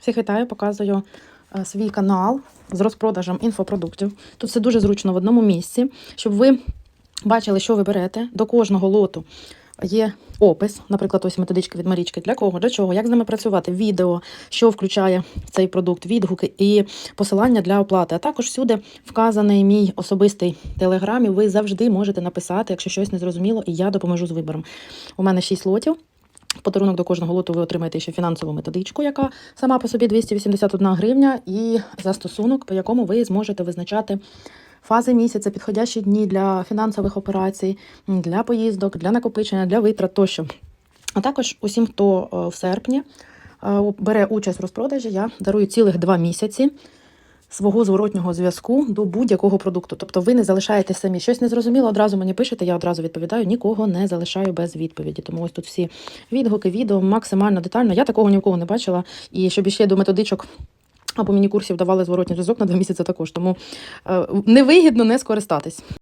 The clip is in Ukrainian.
Всіх вітаю, показую е, свій канал з розпродажем інфопродуктів. Тут все дуже зручно в одному місці, щоб ви бачили, що ви берете. До кожного лоту є опис, наприклад, ось методичка від Марічки. Для кого, для чого, як з ними працювати, відео, що включає цей продукт, відгуки і посилання для оплати. А також всюди вказаний мій особистий телеграм, і ви завжди можете написати, якщо щось не зрозуміло, і я допоможу з вибором. У мене 6 лотів. Подарунок до кожного лоту ви отримаєте ще фінансову методичку, яка сама по собі 281 гривня, і застосунок, по якому ви зможете визначати фази місяця, підходящі дні для фінансових операцій, для поїздок, для накопичення, для витрат тощо. А також усім, хто е, в серпні е, бере участь в розпродажі, я дарую цілих два місяці свого зворотнього зв'язку до будь-якого продукту. Тобто ви не залишаєте самі. Щось незрозуміло, одразу мені пишете, я одразу відповідаю, нікого не залишаю без відповіді. Тому ось тут всі відгуки, відео максимально детально. Я такого ні в кого не бачила. І щоб іще до методичок. Або міні-курсів давали зворотній зв'язок на два місяці також, тому е, невигідно не скористатись.